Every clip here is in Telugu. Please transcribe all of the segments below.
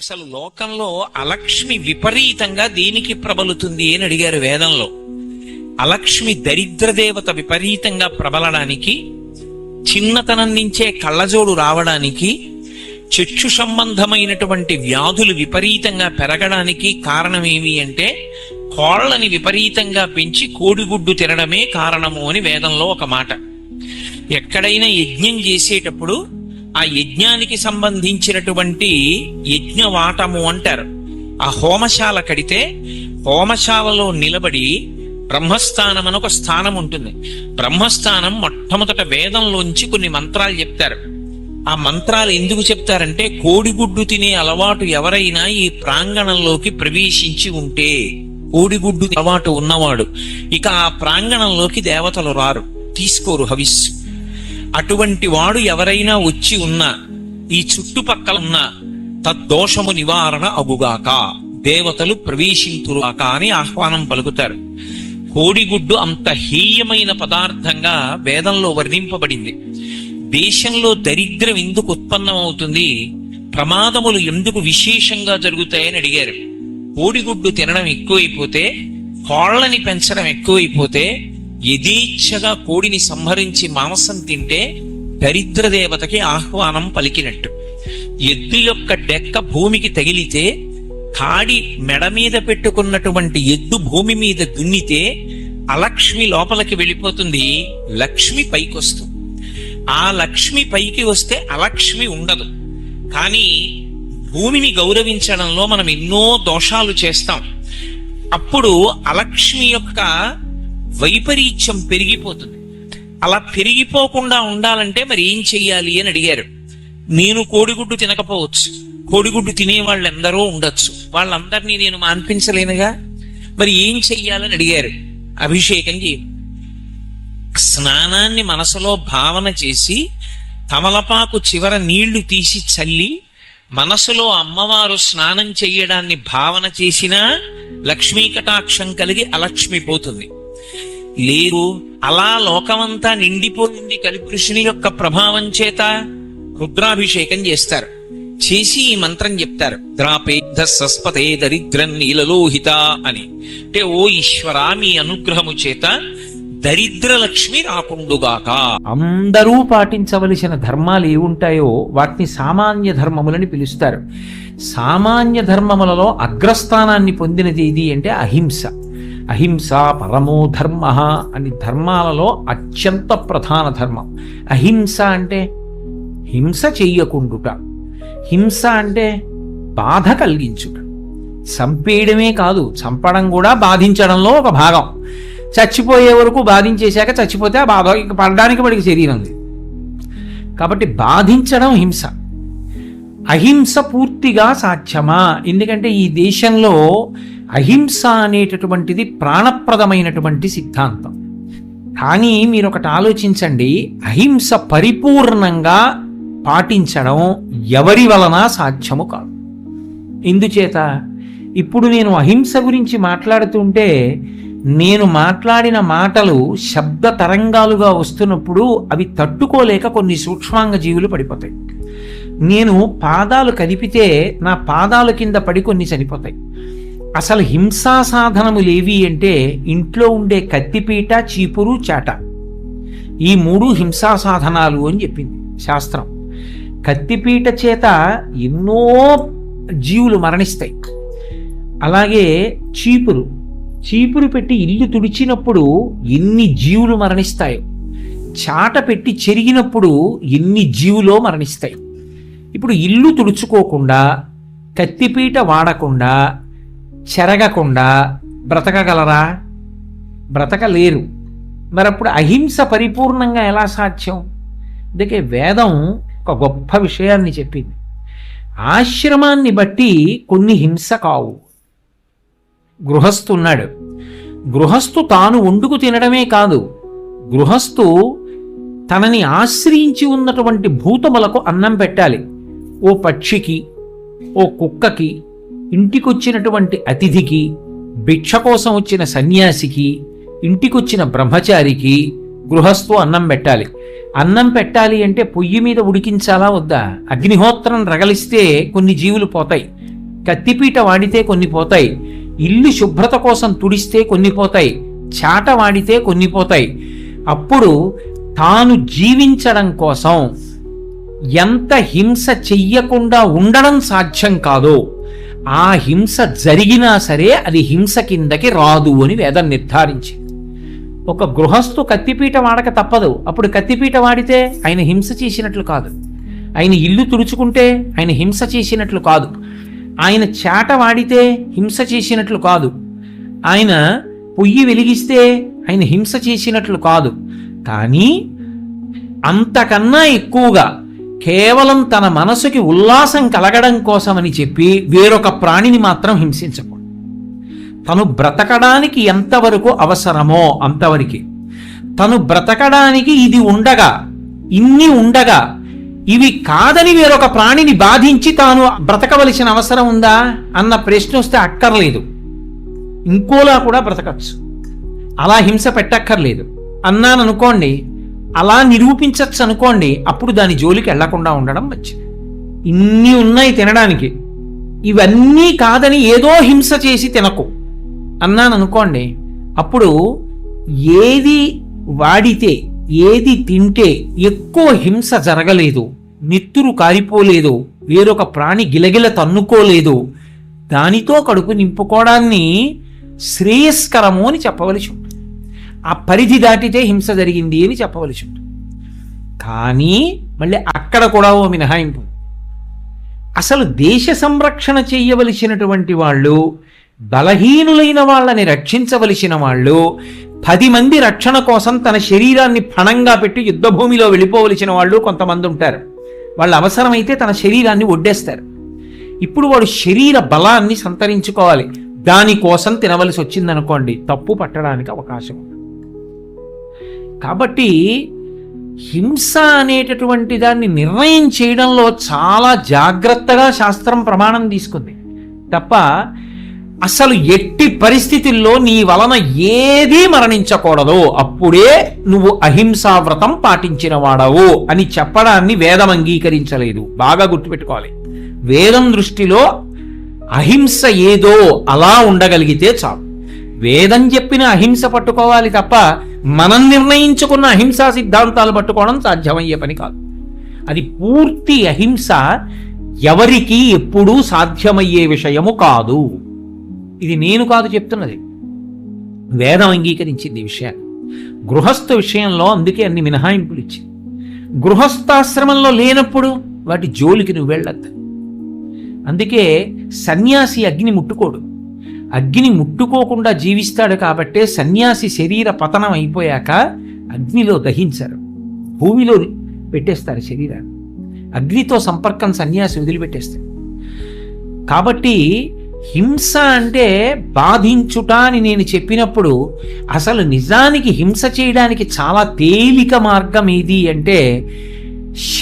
అసలు లోకంలో అలక్ష్మి విపరీతంగా దేనికి ప్రబలుతుంది అని అడిగారు వేదంలో. అలక్ష్మి దరిద్ర దేవత విపరీతంగా ప్రబలడానికి చిన్నతనం నుంచే కళ్ళజోడు రావడానికి చచ్చు సంబంధమైనటువంటి వ్యాధులు విపరీతంగా పెరగడానికి కారణం ఏమి అంటే కోళ్ళని విపరీతంగా పెంచి కోడిగుడ్డు తినడమే కారణము అని వేదంలో ఒక మాట. ఎక్కడైనా యజ్ఞం చేసేటప్పుడు ఆ యజ్ఞానికి సంబంధించినటువంటి యజ్ఞవాటము అంటారు. ఆ హోమశాల కడితే హోమశాలలో నిలబడి బ్రహ్మస్థానం అని ఒక స్థానం ఉంటుంది. బ్రహ్మస్థానం మొట్టమొదట వేదంలోంచి కొన్ని మంత్రాలు చెప్తారు. ఆ మంత్రాలు ఎందుకు చెప్తారంటే కోడిగుడ్డు తినే అలవాటు ఎవరైనా ఈ ప్రాంగణంలోకి ప్రవేశించి ఉంటే కోడిగుడ్డు అలవాటు ఉన్నవాడు. ఇక ఆ ప్రాంగణంలోకి దేవతలు రారు. తీసుకోరు హవిస్సు. అటువంటి వాడు ఎవరైనా వచ్చి ఉన్నా ఈ చుట్టుపక్కల ఉన్న తద్దోషము నివారణ అగుగాక దేవతలు ప్రవేశింతురుగాక అని ఆహ్వానం పలుకుతారు. కోడిగుడ్డు అంత హీయమైన పదార్థంగా వేదంలో వర్ణింపబడింది. దేశంలో దరిద్రం ఎందుకు ఉత్పన్నమవుతుంది? ప్రమాదములు ఎందుకు విశేషంగా జరుగుతాయని అడిగారు. కోడిగుడ్డు తినడం ఎక్కువైపోతే కోళ్ళని పెంచడం ఎక్కువైపోతే యథేచ్ఛగా కోడిని సంహరించి మాంసం తింటే దరిద్ర దేవతకి ఆహ్వానం పలికినట్టు. ఎద్దు యొక్క డెక్క భూమికి తగిలితే కాడి మెడ మీద పెట్టుకున్నటువంటి ఎద్దు భూమి మీద దున్నితే అలక్ష్మి లోపలికి వెళ్ళిపోతుంది లక్ష్మి పైకి వస్తుంది ఆ లక్ష్మి పైకి వస్తే అలక్ష్మి ఉండదు. కానీ భూమిని గౌరవించడంలో మనం ఎన్నో దోషాలు చేస్తాం. అప్పుడు అలక్ష్మి యొక్క వైపరీత్యం పెరిగిపోతుంది. అలా పెరిగిపోకుండా ఉండాలంటే మరి ఏం చెయ్యాలి అని అడిగారు. నేను కోడిగుడ్డు తినకపోవచ్చు. కోడిగుడ్డు తినే వాళ్ళు ఎందరో ఉండొచ్చు. వాళ్ళందరినీ నేను మాన్పించలేనుగా? మరి ఏం చెయ్యాలని అడిగారు. అభిషేకం చేయ. స్నానాన్ని మనసులో భావన చేసి తమలపాకు చివర నీళ్ళు తీసి చల్లి మనసులో అమ్మవారు స్నానం చేయడాన్ని భావన చేసినా లక్ష్మీ కటాక్షం కలిగి అలక్ష్మి పోతుంది. లేరు అలా లోకమంతా నిండిపోయింది కలిపురుషుని యొక్క ప్రభావం చేత రుద్రాభిషేకం చేస్తారు. చేసి ఈ మంత్రం చెప్తారు. ద్రాపేద్ధ సస్పతే దరిద్రం నీలలోహిత అని. అంటే ఓ ఈశ్వరా మీ అనుగ్రహము చేత దరిద్ర లక్ష్మి రాకుండుగాక. అందరూ పాటించవలసిన ధర్మాలు ఏ ఉంటాయో వాటిని సామాన్య ధర్మములని పిలుస్తారు. సామాన్య ధర్మములలో అగ్రస్థానాన్ని పొందినది ఏది అంటే అహింస. అహింస పరమో ధర్మ అని ధర్మాలలో అత్యంత ప్రధాన ధర్మం. అహింస అంటే హింస చెయ్యకుండుట. హింస అంటే బాధ కలిగించుట. చంపేయడమే కాదు చంపడం కూడా బాధించడంలో ఒక భాగం. చచ్చిపోయే వరకు బాధించేశాక చచ్చిపోతే ఆ బాధ ఇంక పడడానికి వాడికి శరీరం ఉంది కాబట్టి బాధించడం హింస. అహింస పూర్తిగా సాధ్యమా? ఎందుకంటే ఈ దేశంలో అహింస అనేటటువంటిది ప్రాణప్రదమైనటువంటి సిద్ధాంతం. కానీ మీరు ఒకటి ఆలోచించండి అహింస పరిపూర్ణంగా పాటించడం ఎవరి వలన సాధ్యము కాదు. ఎందుచేత? ఇప్పుడు నేను అహింస గురించి మాట్లాడుతుంటే నేను మాట్లాడిన మాటలు శబ్ద తరంగాలుగా వస్తున్నప్పుడు అవి తట్టుకోలేక కొన్ని సూక్ష్మాంగ జీవులు పడిపోతాయి. నేను పాదాలు కదిపితే నా పాదాల కింద పడి కొన్ని చనిపోతాయి. అసలు హింసా సాధనము లేవి అంటే ఇంట్లో ఉండే కత్తిపీట చీపురు చాట. ఈ మూడు హింసా సాధనాలు అని చెప్పింది శాస్త్రం. కత్తిపీట చేత ఎన్నో జీవులు మరణిస్తాయి. అలాగే చీపురు. చీపురు పెట్టి ఇల్లు తుడిచినప్పుడు ఎన్ని జీవులు మరణిస్తాయో. చాట పెట్టి చెరిగినప్పుడు ఎన్ని జీవులో మరణిస్తాయి. ఇప్పుడు ఇల్లు తుడుచుకోకుండా కత్తిపీట వాడకుండా చెరగకుండా బ్రతకగలరా? బ్రతకలేరు. మరి అప్పుడు అహింస పరిపూర్ణంగా ఎలా సాధ్యం? అందుకే వేదం ఒక గొప్ప విషయాన్ని చెప్పింది. ఆశ్రమాన్ని బట్టి కొన్ని హింస కావు. గృహస్థు ఉన్నాడు గృహస్థు తాను వండుకు తినడమే కాదు గృహస్థు తనని ఆశ్రయించి ఉన్నటువంటి భూతములకు అన్నం పెట్టాలి. ఓ పక్షికి ఓ కుక్కకి ఇంటికొచ్చినటువంటి అతిథికి భిక్ష కోసం వచ్చిన సన్యాసికి ఇంటికొచ్చిన బ్రహ్మచారికి గృహస్థు అన్నం పెట్టాలి. అన్నం పెట్టాలి అంటే పొయ్యి మీద ఉడికించాలా వద్దా? అగ్నిహోత్రం రగలిస్తే కొన్ని జీవులు పోతాయి. కత్తిపీట వాడితే కొన్ని పోతాయి. ఇల్లు శుభ్రత కోసం తుడిస్తే కొన్ని పోతాయి. చాట వాడితే కొన్ని పోతాయి. అప్పుడు తాను జీవించడం కోసం ఎంత హింస చెయ్యకుండా ఉండడం సాధ్యం కాదో ఆ హింస జరిగినా సరే అది హింస కిందకి రాదు అని వేదం నిర్ధారించింది. ఒక గృహస్థు కత్తిపీట వాడక తప్పదు. అప్పుడు కత్తిపీట వాడితే ఆయన హింస చేసినట్లు కాదు. ఆయన ఇల్లు తుడుచుకుంటే ఆయన హింస చేసినట్లు కాదు. ఆయన చేట వాడితే హింస చేసినట్లు కాదు. ఆయన పొయ్యి వెలిగిస్తే ఆయన హింస చేసినట్లు కాదు. కానీ అంతకన్నా ఎక్కువగా కేవలం తన మనసుకి ఉల్లాసం కలగడం కోసమని చెప్పి వేరొక ప్రాణిని మాత్రం హింసించకూడదు. తను బ్రతకడానికి ఎంతవరకు అవసరమో అంతవరకు. తను బ్రతకడానికి ఇది ఉండగా ఇన్ని ఉండగా ఇవి కాదని వేరొక ప్రాణిని బాధించి తాను బ్రతకవలసిన అవసరం ఉందా అన్న ప్రశ్న వస్తే అక్కర్లేదు. ఇంకోలా కూడా బ్రతకచ్చు. అలా హింస పెట్టక్కర్లేదు. అన్నాను అనుకోండి అలా నిరూపించచ్చు అనుకోండి అప్పుడు దాని జోలికి వెళ్ళకుండా ఉండడం మంచిది. ఇన్ని ఉన్నాయి తినడానికి. ఇవన్నీ కాదని ఏదో హింస చేసి తినకు. అన్నాను అనుకోండి అప్పుడు ఏది వాడితే ఏది తింటే ఎక్కువ హింస జరగలేదు నెత్తురు కారిపోలేదు వేరొక ప్రాణి గిలగిల తన్నుకోలేదు దానితో కడుపు నింపుకోవడాన్ని శ్రేయస్కరము అని చెప్పవలసి ఉంటుంది. ఆ పరిధి దాటితే హింస జరిగింది అని చెప్పవలసి ఉంటుంది. కానీ మళ్ళీ అక్కడ కూడా ఓ మినహాయింపు. అసలు దేశ సంరక్షణ చేయవలసినటువంటి వాళ్ళు బలహీనులైన వాళ్ళని రక్షించవలసిన వాళ్ళు పది మంది రక్షణ కోసం తన శరీరాన్ని పణంగా పెట్టి యుద్ధభూమిలో వెళ్ళిపోవలసిన వాళ్ళు కొంతమంది ఉంటారు. వాళ్ళ అవసరమైతే తన శరీరాన్ని ఒడ్డేస్తారు. ఇప్పుడు వాడు శరీర బలాన్ని సంతరించుకోవాలి. దానికోసం తినవలసి వచ్చిందనుకోండి తప్పు పట్టడానికి అవకాశం ఉంది. కాబట్టి హింస అనేటటువంటి దాన్ని నిర్ణయం చేయడంలో చాలా జాగ్రత్తగా శాస్త్రం ప్రమాణం తీసుకుంది. తప్ప అసలు ఎట్టి పరిస్థితుల్లో నీ వలన ఏదీ మరణించకూడదు. అప్పుడే నువ్వు అహింసావ్రతం పాటించిన వాడవు అని చెప్పడాన్ని వేదం అంగీకరించలేదు. బాగా గుర్తుపెట్టుకోవాలి. వేదం దృష్టిలో అహింస ఏదో అలా ఉండగలిగితే చాలు. వేదం చెప్పిన అహింస పట్టుకోవాలి తప్ప మనం నిర్ణయించుకున్న అహింసా సిద్ధాంతాలు పట్టుకోవడం సాధ్యమయ్యే పని కాదు. అది పూర్తి అహింస ఎవరికి ఎప్పుడూ సాధ్యమయ్యే విషయము కాదు. ఇది నేను కాదు చెప్తున్నది. వేదం అంగీకరించింది ఈ విషయాన్ని. గృహస్థ విషయంలో అందుకే అన్ని మినహాయింపులు ఇచ్చింది. గృహస్థాశ్రమంలో లేనప్పుడు వాటి జోలికి నువ్వు వెళ్ళద్దు. అందుకే సన్యాసి అగ్ని ముట్టుకోడు. అగ్ని ముట్టుకోకుండా జీవిస్తాడు కాబట్టే సన్యాసి శరీర పతనం అయిపోయాక అగ్నిలో దహించరు. భూమిలో పెట్టేస్తారు శరీరాన్ని. అగ్నితో సంపర్కం సన్యాసి వదిలిపెట్టేస్తాడు. కాబట్టి హింస అంటే బాధించుట అని నేను చెప్పినప్పుడు అసలు నిజానికి హింస చేయడానికి చాలా తేలిక మార్గం ఏది అంటే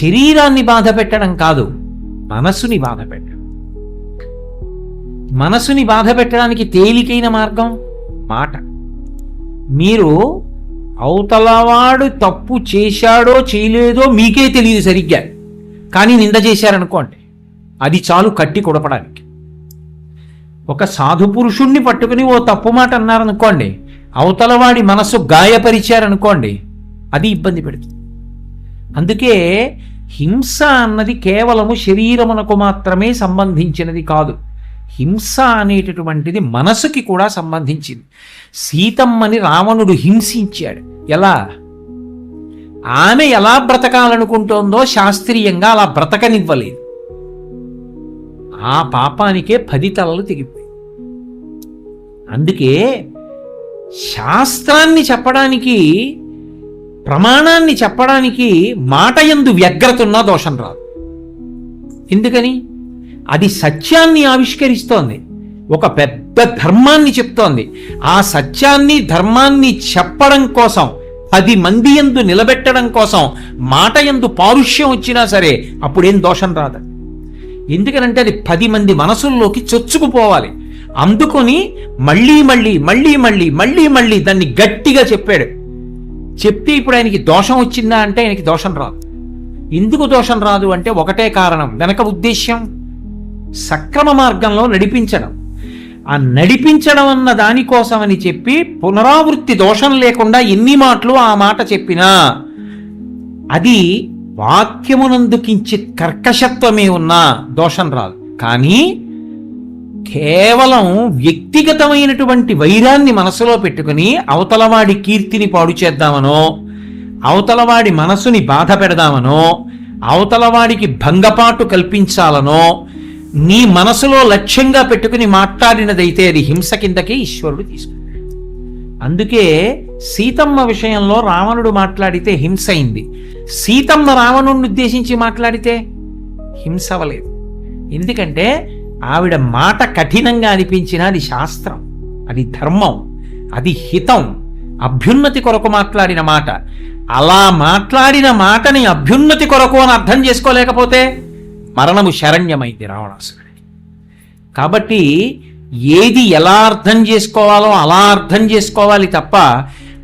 శరీరాన్ని బాధ పెట్టడం కాదు మనసుని బాధ పెట్టడం మనసుని బాధ పెట్టడానికి తేలికైన మార్గం మాట. మీరు అవతలవాడు తప్పు చేశాడో చేయలేదో మీకే తెలియదు సరిగ్గా. కానీ నింద చేశారనుకోండి అది చాలు కట్టి కొడపడానికి. ఒక సాధు పురుషుణ్ణి పట్టుకుని ఓ తప్పు మాట అన్నారనుకోండి అవతలవాడి మనసు గాయపరిచారనుకోండి అది ఇబ్బంది పెడుతుంది. అందుకే హింస అన్నది కేవలము శరీరమునకు మాత్రమే సంబంధించినది కాదు. హింస అనేటటువంటిది మనసుకి కూడా సంబంధించింది. సీతమ్మని రావణుడు హింసించాడు. ఎలా? ఆమె ఎలా బ్రతకాలనుకుంటోందో శాస్త్రీయంగా అలా బ్రతకనివ్వలేదు. ఆ పాపానికే పది తలలు తెగిపోయి అందుకే శాస్త్రాన్ని చెప్పడానికి ప్రమాణాన్ని చెప్పడానికి మాట ఎందు వ్యగ్రత ఉన్నా దోషం రాదు. ఎందుకని? అది సత్యాన్ని ఆవిష్కరిస్తోంది. ఒక పెద్ద ధర్మాన్ని చెప్తోంది. ఆ సత్యాన్ని ధర్మాన్ని చెప్పడం కోసం పది మంది ఎందు నిలబెట్టడం కోసం మాట ఎందు పారుష్యం వచ్చినా సరే అప్పుడేం దోషం రాదు. ఎందుకనంటే అది పది మంది మనసుల్లోకి చొచ్చుకుపోవాలి. అందుకొని మళ్ళీ మళ్ళీ మళ్ళీ మళ్ళీ మళ్ళీ మళ్ళీ దాన్ని గట్టిగా చెప్పాడు. చెప్తే ఇప్పుడు ఆయనకి దోషం వచ్చిందా అంటే ఆయనకి దోషం రాదు. ఎందుకు దోషం రాదు అంటే ఒకటే కారణం. వెనక ఉద్దేశ్యం? సక్రమ మార్గంలో నడిపించడం. ఆ నడిపించడం అన్న దానికోసమని చెప్పి పునరావృత్తి దోషం లేకుండా ఎన్ని మాటలు ఆ మాట చెప్పినా అది వాక్యమునందు కించిత్ కర్కశత్వమే ఉన్నా దోషం రాదు. కానీ కేవలం వ్యక్తిగతమైనటువంటి వైరాన్ని మనసులో పెట్టుకుని అవతలవాడి కీర్తిని పాడు చేద్దామనో అవతలవాడి మనసుని బాధ పెడదామనో అవతలవాడికి భంగపాటు కల్పించాలనో నీ మనసులో లక్ష్యంగా పెట్టుకుని మాట్లాడినదైతే అది హింస కిందకే ఈశ్వరుడు తీసుకుంటాడు అందుకే సీతమ్మ విషయంలో రావణుడు మాట్లాడితే హింస అయింది. సీతమ్మ రావణుడిని ఉద్దేశించి మాట్లాడితే హింస అవ్వలేదు. ఎందుకంటే ఆవిడ మాట కఠినంగా అనిపించిన అది శాస్త్రం అది ధర్మం అది హితం. అభ్యున్నతి కొరకు మాట్లాడిన మాట. అలా మాట్లాడిన మాటని అభ్యున్నతి కొరకు అని అర్థం చేసుకోలేకపోతే మరణము శరణ్యమైంది రావణాసురుడికి కాబట్టి ఏది ఎలా అర్థం చేసుకోవాలో అలా అర్థం చేసుకోవాలి తప్ప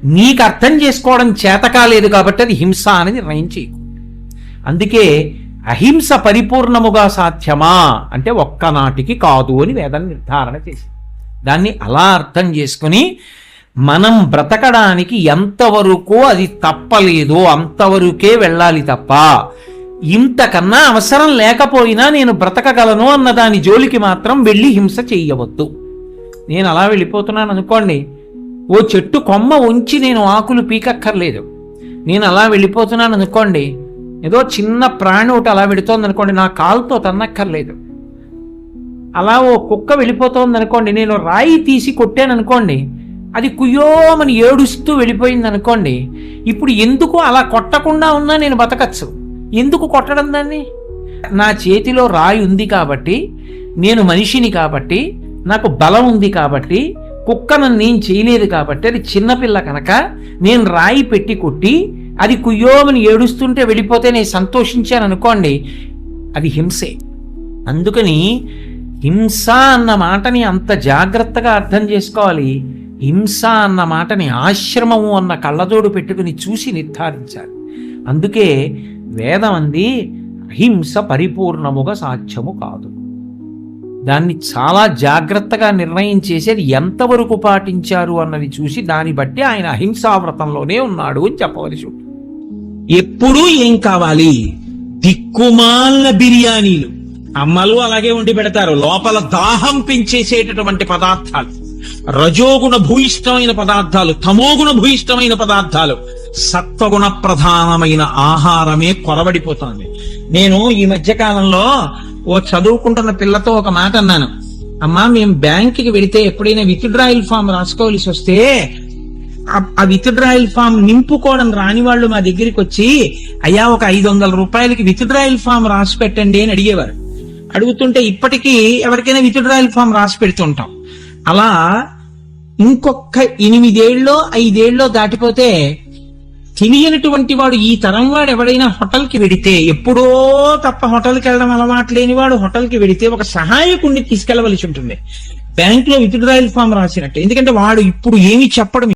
నీకు అర్థం చేసుకోవడం చేత కాలేదు కాబట్టి అది హింస అని నిర్ణయం చేయకు అందుకే అహింస పరిపూర్ణముగా సాధ్యమా అంటే ఒక్కనాటికి కాదు అని వేదం నిర్ధారణ చేసింది. దాన్ని అలా అర్థం చేసుకుని మనం బ్రతకడానికి ఎంతవరకు అది తప్పలేదు అంతవరకే వెళ్ళాలి తప్ప ఇంతకన్నా అవసరం లేకపోయినా నేను బ్రతకగలను అన్న దాని జోలికి మాత్రం వెళ్ళి హింస చేయవద్దు. నేను అలా వెళ్ళిపోతున్నాను అనుకోండి ఓ చెట్టు కొమ్మ ఉంచి నేను ఆకులు పీకక్కర్లేదు. నేను అలా వెళ్ళిపోతున్నాను అనుకోండి ఏదో చిన్న ప్రాణి ఒకటి అలా వెళుతోంది అనుకోండి నా కాలుతో తన్నక్కర్లేదు. అలా ఓ కుక్క వెళ్ళిపోతోంది అనుకోండి నేను రాయి తీసి కొట్టాను అనుకోండి అది కుయ్యోమని ఏడుస్తూ వెళ్ళిపోయింది అనుకోండి ఇప్పుడు ఎందుకు అలా కొట్టకుండా ఉన్నా నేను బతకచ్చు? ఎందుకు కొట్టడం దాన్ని? నా చేతిలో రాయి ఉంది కాబట్టి నేను మనిషిని కాబట్టి నాకు బలం ఉంది కాబట్టి కుక్కను నేను చేయలేదు కాబట్టి అది చిన్నపిల్ల కనుక నేను రాయి పెట్టి కొట్టి అది కుయ్యోమని ఏడుస్తుంటే వెళ్ళిపోతే నేను సంతోషించాను అనుకోండి అది హింసే. అందుకని హింస అన్న మాటని అంత జాగ్రత్తగా అర్థం చేసుకోవాలి. హింస అన్న మాటని ఆశ్రమము అన్న కళ్ళజోడు పెట్టుకుని చూసి నిర్ధారించాలి. అందుకే వేదం అంది అహింస పరిపూర్ణముగా సాధ్యము కాదు. దాన్ని చాలా జాగ్రత్తగా నిర్ణయం చేసేది ఎంతవరకు పాటించారు అన్నది చూసి దాన్ని బట్టి ఆయన అహింసావ్రతంలోనే ఉన్నాడు అని చెప్పవలసి ఉంటుంది. ఎప్పుడూ ఏం కావాలి? దిక్కుమాల బిర్యానీలు. అమ్మలు అలాగే ఉండి పెడతారు. లోపల దాహం పెంచేసేటటువంటి పదార్థాలు. రజోగుణ భూయిష్టమైన పదార్థాలు తమోగుణ భూయిష్టమైన పదార్థాలు. సత్వగుణ ప్రధానమైన ఆహారమే కొరబడిపోతోంది నేను ఈ మధ్య కాలంలో ఓ చదువుకుంటున్న పిల్లతో ఒక మాట అన్నాను. అమ్మా మేము బ్యాంకుకి వెడితే ఎప్పుడైనా విత్డ్రాయల్ ఫామ్ రాసుకోవాల్సి వస్తే ఆ- ఆ విత్డ్రాయల్ ఫామ్ నింపుకోవడం రాని వాళ్ళు మా దగ్గరికి వచ్చి అయ్యా ఒక ఐదు వందల రూపాయలకి విత్డ్రాయల్ ఫామ్ రాసి పెట్టండి అని అడిగేవారు. అడుగుతుంటే ఇప్పటికీ ఎవరికైనా విత్డ్రాయల్ ఫామ్ రాసి పెడుతుంటాం. అలా ఇంకొక ఎనిమిదేళ్ళలో ఐదేళ్ళలో దాటిపోతే తెలియనటువంటి వాడు ఈ తరం వాడు ఎవడైనా హోటల్కి వెడితే ఎప్పుడో తప్ప హోటల్కి వెళ్ళడం అలవాటు లేని వాడు హోటల్కి వెడితే ఒక సహాయకుడిని తీసుకెళ్ళవలసి ఉంటుంది. బ్యాంక్లో విత్డ్రాయల్ ఫామ్ రాసినట్టు. ఎందుకంటే వాడు ఇప్పుడు ఏమి చెప్పడం